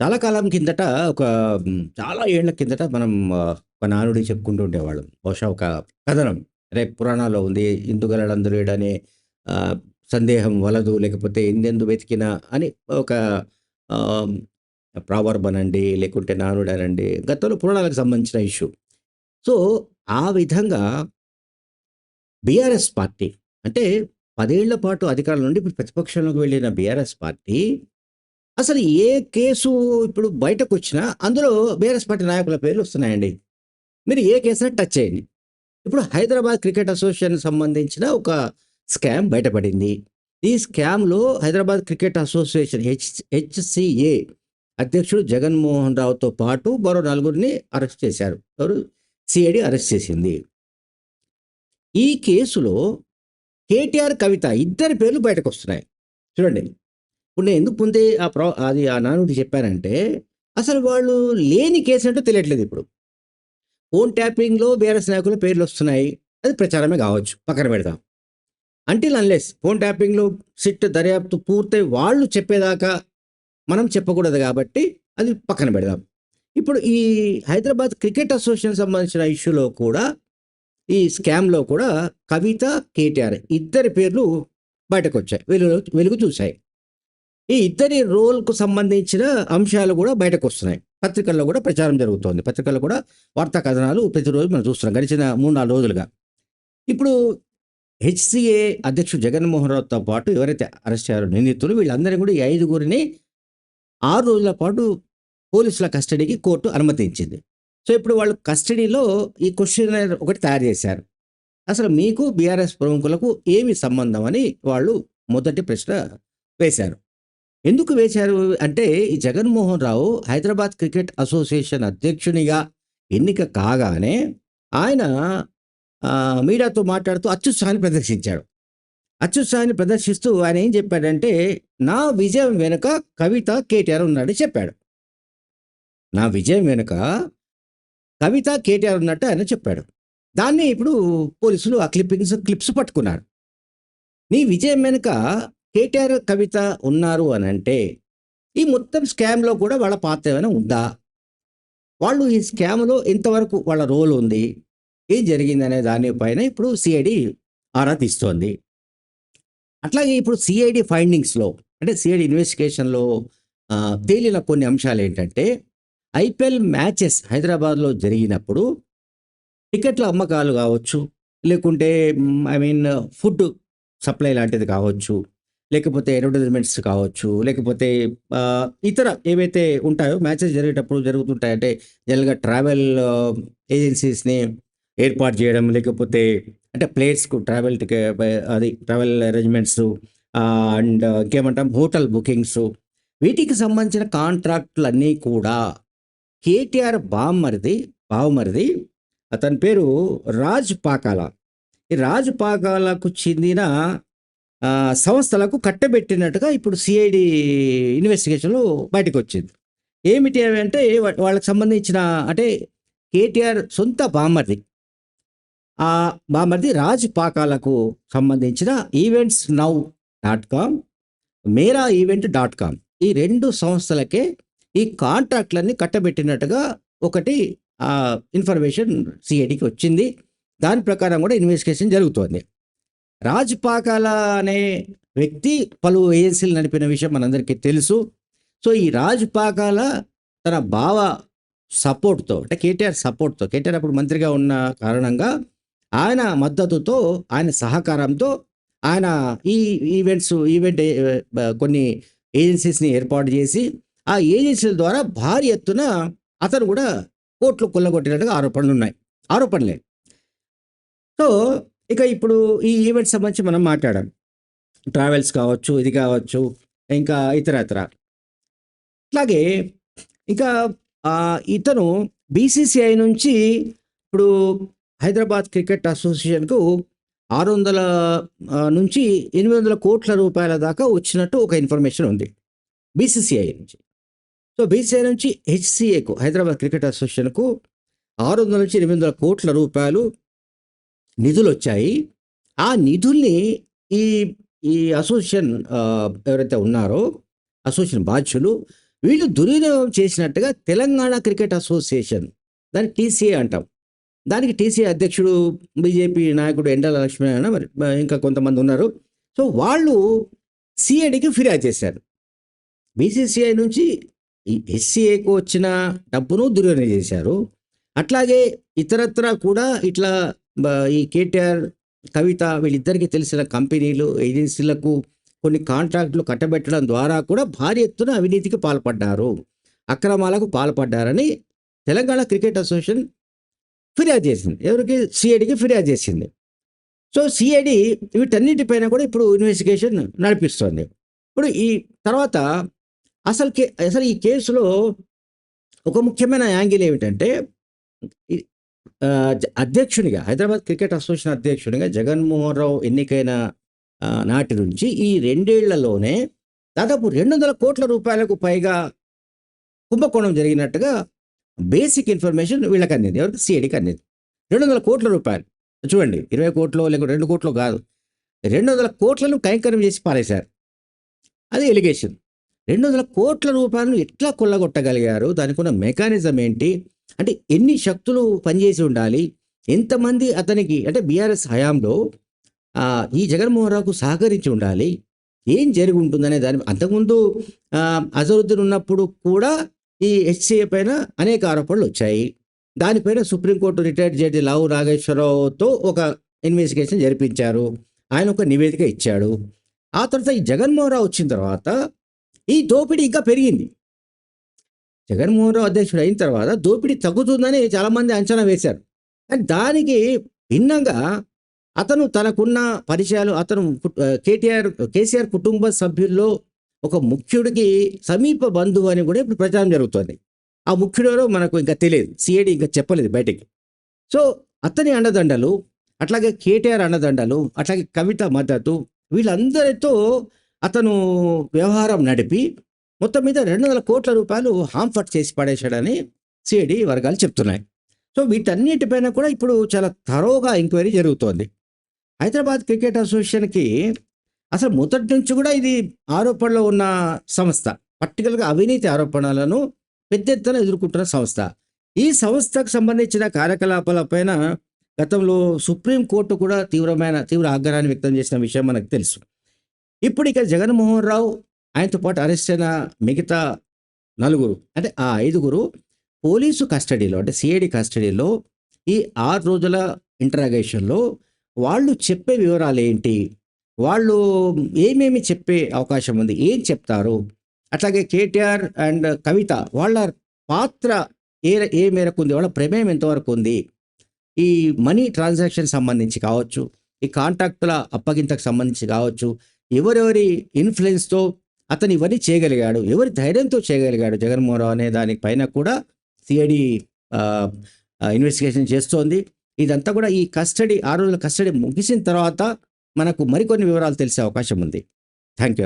చాలా కాలం కిందట ఒక చాలా ఏళ్ళ కిందట మనం ఒక నానుడి చెప్పుకుంటూ ఉండేవాళ్ళం. బహుశా ఒక కథనం. రేపు పురాణాల్లో ఉంది. ఇందుగలడందులేడనే సందేహం వలదు లేకపోతే ఎందెందు వెతికినా అని ఒక ఆహ్, లేకుంటే నానుడనండి. గతంలో పురాణాలకు సంబంధించిన ఇష్యూ. సో, ఆ విధంగా బీఆర్ఎస్ పార్టీ అంటే పదేళ్ళ పాటు అధికారంలో నుండి ఇప్పుడు ప్రతిపక్షంలోకి వెళ్ళిన బీఆర్ఎస్ పార్టీ అసలు ఏ కేసు ఇప్పుడు బయటకు వచ్చినా అందులో బీఆర్ఎస్ పార్టీ నాయకుల పేర్లు వస్తున్నాయండి. మీరు ఏ కేసైనా టచ్ చేయండి. ఇప్పుడు హైదరాబాద్ క్రికెట్ అసోసియేషన్ సంబంధించిన ఒక స్కామ్ బయటపడింది. ఈ స్కామ్‌లో Hyderabad cricket association H HCA అధ్యక్షుడు జగన్మోహన్ రావుతో పాటు మరో నలుగురిని అరెస్ట్ చేశారు. ఎవరు? సీఐడీ అరెస్ట్ చేసింది. ఈ కేసులో కేటీఆర్, కవిత ఇద్దరి పేర్లు బయటకొస్తున్నాయి. చూడండి. ఇప్పుడు నేను ఎందుకు ముందే ఆ ప్రా అది ఆ నానుడి చెప్పానంటే అసలు వాళ్ళు లేని కేసేంటో తెలియట్లేదు ఇప్పుడు. ఫోన్ ట్యాపింగ్‌లో బీఆర్ఎస్ నాయకుల పేర్లు వస్తున్నాయి. అది ప్రచారమే కావచ్చు. పక్కన పెడదాం. అంటిల్ అన్లెస్ ఫోన్ ట్యాపింగ్‌లో సిట్ దర్యాప్తు పూర్తయి వాళ్ళు చెప్పేదాకా మనం చెప్పకూడదు కాబట్టి అది పక్కన పెడదాం. ఇప్పుడు ఈ హైదరాబాద్ క్రికెట్ అసోసియేషన్ సంబంధించిన ఇష్యూలో కూడా ఈ స్కామ్‌లో కూడా కవిత, కేటీఆర్ ఇద్దరి పేర్లు బయటకొచ్చాయి. వెలుగు వెలుగు చూశాయి. ఈ ఇద్దరి రోల్‌కు సంబంధించిన అంశాలు కూడా బయటకొస్తున్నాయి. పత్రికల్లో కూడా ప్రచారం జరుగుతోంది. పత్రికల్లో కూడా వార్తా కథనాలు ప్రతిరోజు మనం చూస్తున్నాం. గడిచిన 3, 4 రోజులుగా. ఇప్పుడు హెచ్‌సీఏ అధ్యక్షుడు జగన్మోహన్ రావుతో పాటు ఎవరైతే అరెస్ట్ అయ్యారో నిందితులు వీళ్ళందరిని కూడా ఈ ఐదుగురిని ఆరు రోజుల పాటు పోలీసుల కస్టడీకి కోర్టు అనుమతించింది. సో, ఇప్పుడు వాళ్ళు కస్టడీలో ఈ క్వశ్చనర్ ఒకటి తయారు చేశారు. అసలు మీకు బీఆర్ఎస్ ప్రముఖులకు ఏమి సంబంధం అని వాళ్ళు మొదటి ప్రశ్న వేశారు. ఎందుకు వేశారు అంటే ఈ జగన్మోహన్ రావు హైదరాబాద్ క్రికెట్ అసోసియేషన్ అధ్యక్షునిగా ఎన్నిక కాగానే ఆయన మీడియాతో మాట్లాడుతూ అత్యుత్సాహాన్ని ప్రదర్శించాడు. అత్యుత్సాహాన్ని ప్రదర్శిస్తూ ఆయన ఏం చెప్పాడంటే నా విజయం వెనుక కవిత, కేటీఆర్ ఉన్నాడని చెప్పాడు. నా విజయం వెనుక కవిత, కేటీఆర్ ఉన్నట్టు ఆయన చెప్పాడు. దాన్ని ఇప్పుడు పోలీసులు ఆ క్లిప్పింగ్స్ క్లిప్స్ పట్టుకున్నారు. నీ విజయం వెనుక కేటీఆర్, కవిత ఉన్నారు అని అంటే ఈ మొత్తం స్కామ్‌లో కూడా వాళ్ళ పాత్ర ఏమైనా ఉందా? వాళ్ళు ఈ స్కామ్‌లో ఎంతవరకు వాళ్ళ రోల్ ఉంది? ఏం జరిగిందనే దానిపైన ఇప్పుడు సిఐడి ఆరా తీస్తోంది. అట్లాగే ఇప్పుడు సిఐడి ఫైండింగ్స్‌లో అంటే సిఐడి ఇన్వెస్టిగేషన్‌లో తేలిన కొన్ని అంశాలు ఏంటంటే ఐపీఎల్ మ్యాచెస్ హైదరాబాద్‌లో జరిగినప్పుడు టికెట్ల అమ్మకాలు కావచ్చు, లేకుంటే ఐ మీన్ ఫుడ్ సప్లై లాంటిది కావచ్చు, లేకపోతే అడ్వర్టైజ్మెంట్స్ కావచ్చు, లేకపోతే ఇతర ఏవైతే ఉంటాయో మ్యాచెస్ జరిగేటప్పుడు జరుగుతుంటాయంటే జనరల్‌గా ట్రావెల్ ఏజెన్సీస్‌ని ఏర్పాటు చేయడం, లేకపోతే అంటే ప్లేయర్స్‌కు ట్రావెల్ అది ట్రావెల్ అరేంజ్‌మెంట్స్ అండ్ ఇంకేమంటాం హోటల్ బుకింగ్స్ వీటికి సంబంధించిన కాంట్రాక్ట్‌లన్నీ కూడా కేటీఆర్ బామ్మరిది బావమరిది అతని పేరు రాజ్ పాకాల. ఈ రాజ్ పాకాలకు చెందిన సంస్థలకు కట్టబెట్టినట్టుగా ఇప్పుడు సిఐడి ఇన్వెస్టిగేషన్లు బయటకు వచ్చింది ఏమిటి అవి అంటే వా వాళ్ళకి సంబంధించిన అంటే కేటీఆర్ సొంత బామర్ది ఆ బామర్ది రాజ్ పాకాలకు సంబంధించిన events now dot com, Mera event dot com ఈ రెండు సంస్థలకే ఈ కాంట్రాక్ట్‌లన్నీ కట్టబెట్టినట్టుగా ఒకటి ఇన్ఫర్మేషన్ సీఐడీకి వచ్చింది. దాని ప్రకారం కూడా ఇన్వెస్టిగేషన్ జరుగుతోంది. రాజ్ పాకాల అనే వ్యక్తి పలు ఏజెన్సీలు నడిపిన విషయం మనందరికీ తెలుసు. సో, ఈ రాజ్ పాకాల తన బావ సపోర్ట్‌తో అంటే కేటీఆర్ సపోర్ట్‌తో కేటీఆర్ అప్పుడు మంత్రిగా ఉన్న కారణంగా ఆయన మద్దతుతో, ఆయన సహకారంతో ఆయన ఈ ఈవెంట్స్ ఈవెంట్ కొన్ని ఏజెన్సీస్‌ని ఏర్పాటు చేసి ఆ ఏజెన్సీల ద్వారా భారీ ఎత్తున అతను కూడా కోట్లు కొల్లగొట్టినట్టుగా ఆరోపణలున్నాయి. ఆరోపణలే. సో, ఇక ఇప్పుడు ఈ ఈవెంట్స్ సంబంధించి మనం మాట్లాడాం. ట్రావెల్స్ కావచ్చు, ఇది కావచ్చు, ఇంకా ఇతర ఇతర ఇంకా ఇతను బీసీసీఐ నుంచి ఇప్పుడు హైదరాబాద్ క్రికెట్ అసోసియేషన్‌కు ఆరు వందల నుంచి 800 కోట్ల రూపాయల దాకా వచ్చినట్టు ఒక ఇన్ఫర్మేషన్ ఉంది. బీసీసీఐ నుంచి. సో, బీసీఐ నుంచి హెచ్‌సీఏకు హైదరాబాద్ క్రికెట్ అసోసియేషన్‌కు 600 నుంచి 800 కోట్ల రూపాయలు నిధులు వచ్చాయి ఆ నిధుల్ని ఈ ఈ అసోసియేషన్ ఎవరైతే ఉన్నారో అసోసియేషన్ బాధ్యులు వీళ్ళు దుర్వినియోగం చేసినట్టుగా తెలంగాణ క్రికెట్ అసోసియేషన్ దాన్ని టీసీఏ అంటాం. దానికి టీసీఏ అధ్యక్షుడు బీజేపీ నాయకుడు ఎండల లక్ష్మీనారాయణ మరి ఇంకా కొంతమంది ఉన్నారు. సో వాళ్ళు సిఐడికి ఫిర్యాదు చేశారు. బీసీసీఐ నుంచి ఈ ఎస్సీఏకు వచ్చిన డబ్బును దుర్వినియోగం చేశారు. అట్లాగే ఇతరత్ర కూడా ఇట్లా ఈ కేటీఆర్ కవిత వీళ్ళిద్దరికీ తెలిసిన కంపెనీలు ఏజెన్సీలకు కొన్ని కాంట్రాక్టులు కట్టబెట్టడం ద్వారా కూడా భారీ ఎత్తున అవినీతికి పాల్పడ్డారు. అక్రమాలకు పాల్పడ్డారని తెలంగాణ క్రికెట్ అసోసియేషన్ ఫిర్యాదు చేసింది. ఎవరికి? సిఐడికి ఫిర్యాదు చేసింది. సో సిఐడి వీటన్నిటిపైన కూడా ఇప్పుడు ఇన్వెస్టిగేషన్ నడిపిస్తుంది. ఇప్పుడు ఈ తర్వాత అసలు కే అసలు ఈ కేసులో ఒక ముఖ్యమైన యాంగిల్ ఏమిటంటే అధ్యక్షునిగా హైదరాబాద్ క్రికెట్ అసోసియేషన్ అధ్యక్షునిగా జగన్మోహన్ రావు ఎన్నికైన నాటి నుంచి ఈ రెండేళ్ళలోనే దాదాపు రెండు వందల కోట్ల రూపాయలకు పైగా కుంభకోణం జరిగినట్టుగా బేసిక్ ఇన్ఫర్మేషన్ వీళ్ళకి అందింది. ఎవరికి? సిఐడికి అందింది. రెండు వందల కోట్ల రూపాయలు. చూడండి ఇరవై కోట్లు లేకపోతే రెండు కోట్లు కాదు. రెండు వందల కోట్లను కైంకర్యం చేసి పారేశారు. అది ఎలిగేషన్. రెండు వందల కోట్ల రూపాయలను ఎట్లా కొల్లగొట్టగలిగారు? దానికి ఉన్న మెకానిజం ఏంటి? అంటే ఎన్ని శక్తులు పనిచేసి ఉండాలి? ఎంతమంది అతనికి అంటే బీఆర్ఎస్ హయాంలో ఈ జగన్మోహన్ రావుకు సహకరించి ఉండాలి? ఏం జరిగి ఉంటుందనే దాని అంతకుముందు అజరుద్దీన్ ఉన్నప్పుడు కూడా ఈ హెచ్సిఏ పైన అనేక ఆరోపణలు వచ్చాయి. దానిపైన supreme court retired judge Lavu నాగేశ్వరరావుతో ఒక ఇన్వెస్టిగేషన్ జరిపించారు. ఆయన ఒక నివేదిక ఇచ్చాడు. ఆ తర్వాత ఈ జగన్మోహన్ రావు వచ్చిన తర్వాత ఈ దోపిడీ ఇంకా పెరిగింది. జగన్మోహన్ రావు అధ్యక్షుడు అయిన తర్వాత దోపిడీ తగ్గుతుందని చాలామంది అంచనా వేశారు. కానీ దానికి భిన్నంగా అతను తనకున్న పరిచయాలు అతను కేటీఆర్ కేసీఆర్ కుటుంబ సభ్యుల్లో ఒక ముఖ్యుడికి సమీప బంధువు అని కూడా ఇప్పుడు ప్రచారం జరుగుతుంది. ఆ ముఖ్యుడు ఎవరో మనకు ఇంకా తెలియదు. సిఐడి ఇంకా చెప్పలేదు బయటికి. సో అతని అండదండలు అట్లాగే కేటీఆర్ అండదండలు అట్లాగే కవిత మద్దతు వీళ్ళందరితో అతను వ్యవహారం నడిపి మొత్తం మీద రెండు వందల కోట్ల రూపాయలు హాంఫర్ట్ చేసి పడేశాడని సిఐడి వర్గాలు చెప్తున్నాయి. సో వీటన్నిటిపైన కూడా ఇప్పుడు చాలా తరోగా ఎంక్వైరీ జరుగుతోంది. హైదరాబాద్ క్రికెట్ అసోసియేషన్కి అసలు మొదటి నుంచి కూడా ఇది ఆరోపణలో ఉన్న సంస్థ. పర్టికులర్గా అవినీతి ఆరోపణలను పెద్ద ఎత్తున ఎదుర్కొంటున్న సంస్థ. ఈ సంస్థకు సంబంధించిన కార్యకలాపాలపైన గతంలో సుప్రీంకోర్టు కూడా తీవ్రమైన తీవ్ర ఆగ్రహాన్ని వ్యక్తం చేసిన విషయం మనకు తెలుసు. ఇప్పుడు ఇక జగన్మోహన్ రావు ఆయనతో పాటు అరెస్ట్ అయిన మిగతా నలుగురు అంటే ఆ ఐదుగురు పోలీసు కస్టడీలో అంటే సిఐడి కస్టడీలో ఈ ఆరు రోజుల ఇంటరాగేషన్లో వాళ్ళు చెప్పే వివరాలు ఏంటి? వాళ్ళు ఏమేమి చెప్పే అవకాశం ఉంది? ఏం చెప్తారు? అట్లాగే కేటీఆర్ అండ్ కవిత వాళ్ళ పాత్ర ఏ ఏ మేరకు ఉంది? వాళ్ళ ప్రమేయం ఎంతవరకు ఉంది? ఈ మనీ ట్రాన్సాక్షన్ సంబంధించి కావచ్చు ఈ కాంట్రాక్టుల అప్పగింతకు సంబంధించి కావచ్చు ఎవరెవరి ఇన్ఫ్లుయెన్స్తో అతను ఇవన్నీ చేయగలిగాడు. ఎవరి ధైర్యంతో చేయగలిగాడు జగన్మోహన్ రావు అనే దానిపైన కూడా సిఐడి ఇన్వెస్టిగేషన్ చేస్తోంది. ఇదంతా కూడా ఈ కస్టడీ ఆరు రోజుల కస్టడీ ముగిసిన తర్వాత మనకు మరికొన్ని వివరాలు తెలిసే అవకాశం ఉంది. Thank you